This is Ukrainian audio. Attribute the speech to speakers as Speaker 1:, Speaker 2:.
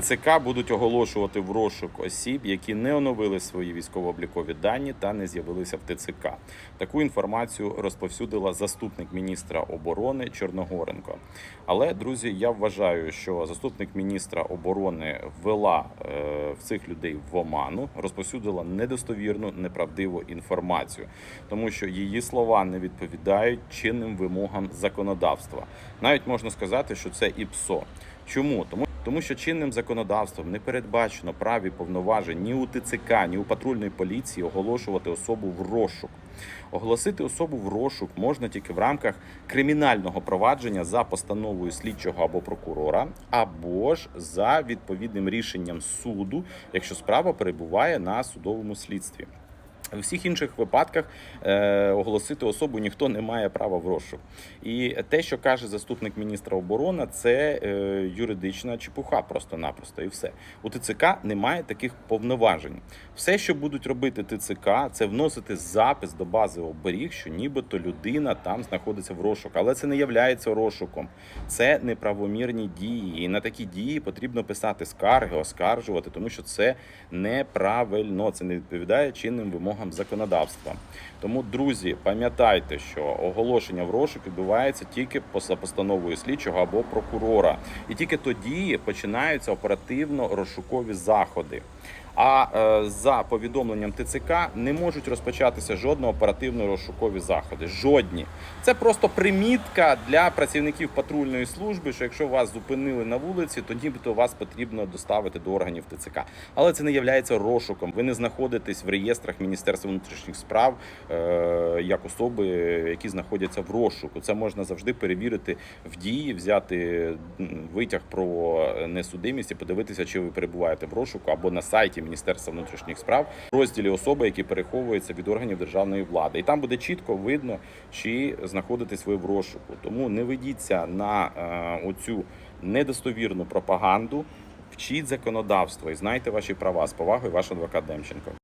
Speaker 1: ТЦК будуть оголошувати в розшук осіб, які не оновили свої військово-облікові дані та не з'явилися в ТЦК. Таку інформацію розповсюдила заступник міністра оборони Чорногоренко. Але друзі, я вважаю, що заступник міністра оборони ввела е, в цих людей в оману, розповсюдила недостовірну, неправдиву інформацію, тому що її слова не відповідають чинним вимогам законодавства. Навіть можна сказати, що це і ПСО. Чому? Тому, тому що чинним законодавством не передбачено праві повноважень ні у ТЦК, ні у патрульної поліції оголошувати особу в розшук. Оголосити особу в розшук можна тільки в рамках кримінального провадження за постановою слідчого або прокурора, або ж за відповідним рішенням суду, якщо справа перебуває на судовому слідстві. В всіх інших випадках е, оголосити особу ніхто не має права в розшук. І те, що каже заступник міністра оборони, це е, юридична чепуха просто-напросто. І все. У ТЦК немає таких повноважень. Все, що будуть робити ТЦК, це вносити запис до бази оберіг, що нібито людина там знаходиться в розшук. Але це не являється розшуком. Це неправомірні дії. І на такі дії потрібно писати скарги, оскаржувати, тому що це неправильно, це не відповідає чинним вимогам законодавства. Тому, друзі, пам'ятайте, що оголошення в розшук відбувається тільки за постановою слідчого або прокурора, і тільки тоді починаються оперативно-розшукові заходи. А е, за повідомленням ТЦК не можуть розпочатися жодно оперативно-розшукові заходи. Жодні. Це просто примітка для працівників патрульної служби, що якщо вас зупинили на вулиці, то нібито вас потрібно доставити до органів ТЦК. Але це не є розшуком. Ви не знаходитесь в реєстрах Міністерства внутрішніх справ е, як особи, які знаходяться в розшуку. Це можна завжди перевірити в дії, взяти витяг про несудимість і подивитися, чи ви перебуваєте в розшуку або на сайті Міністерства внутрішніх справ в розділі особи, які переховуються від органів державної влади. І там буде чітко видно, чи знаходитесь ви в розшуку. Тому не ведіться на е, оцю недостовірну пропаганду. Вчіть законодавство і знайте ваші права з повагою, ваш адвокат Демченко.